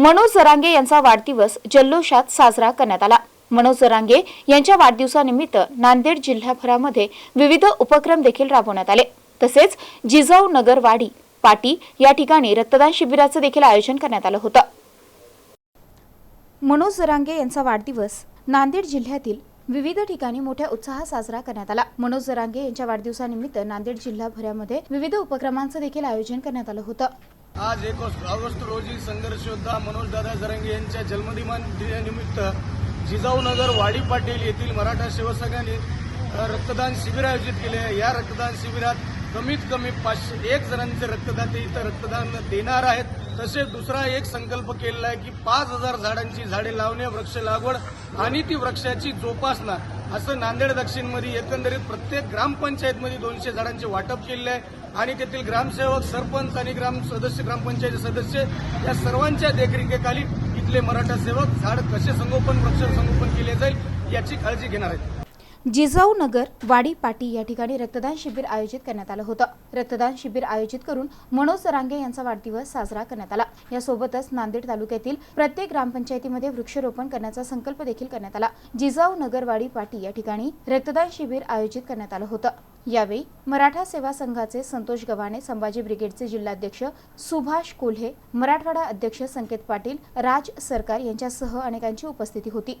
मनोज जरांगे यांचा वाढदिवस जल्लोषात साजरा करण्यात आला. मनोज जरांगे यांच्या वाढदिवसानिमित्त नांदेड जिल्हाभरामध्ये विविध उपक्रम देखील राबवण्यात आले. तसेच जिजाऊ नगरवाडी पाटी या ठिकाणी रक्तदान शिबिराचं देखील आयोजन करण्यात आलं होतं. मनोज जरांगे यांचा वाढदिवस नांदेड जिल्ह्यातील विविध ठिकाणी मोठ्या उत्साहात साजरा करण्यात आला. मनोज जरांगे यांच्या वाढदिवसानिमित्त नांदेड जिल्हाभरामध्ये विविध उपक्रमांचं देखील आयोजन करण्यात आलं होतं. आज एक ऑगस्ट रोजी संघर्ष योद्धा जरंगे यांच्या जन्मदिन दिनानिमित्त जिजाऊनगर वाडी पाटील येथील मराठा शिवसैनिकांनी रक्तदान शिबिर आयोजित केले. आहे या रक्तदान शिबिरात कमीत कमी पाचशे एक जणांचे रक्तदाते इथं रक्तदान देणार आहेत. तसेच दुसरा एक संकल्प केलेला आहे की पाच हजार झाडांची झाडे लावणे वृक्ष लागवड आणि ती वृक्षाची जोपासना असं नांदेड दक्षिणमध्ये एकंदरीत प्रत्येक ग्रामपंचायतमध्ये दोनशे झाडांचे वाटप केलेले आहे. आणि तेथील ग्रामसेवक सरपंच आणि ग्राम सदस्य ग्रामपंचायत सदस्य या सर्वांच्या देखरेखीखाली इथले मराठा सेवक झाड कसे संगोपन वृक्ष संगोपन केले जाईल याची काळजी घेणार आहेत. जिजाऊ नगर वाडी पाटी या ठिकाणी रक्तदान शिबिर आयोजित करण्यात आलं होतं. रक्तदान शिबिर आयोजित करून मनोज रांगे यांचा वाढदिवस साजरा करण्यात आला. यासोबतच नांदेड तालुक्यातील प्रत्येक ग्रामपंचायतीमध्ये वृक्षारोपण करण्याचा संकल्प देखील करण्यात आला. जिजाऊ नगर वाडी पाटी या ठिकाणी रक्तदान शिबिर आयोजित करण्यात आलं होतं. यावेळी मराठा सेवा संघाचे संतोष गव्हाणे संभाजी ब्रिगेडचे जिल्हाध्यक्ष सुभाष कोल्हे मराठवाडा अध्यक्ष संकेत पाटील राज सरकार यांच्यासह अनेकांची उपस्थिती होती.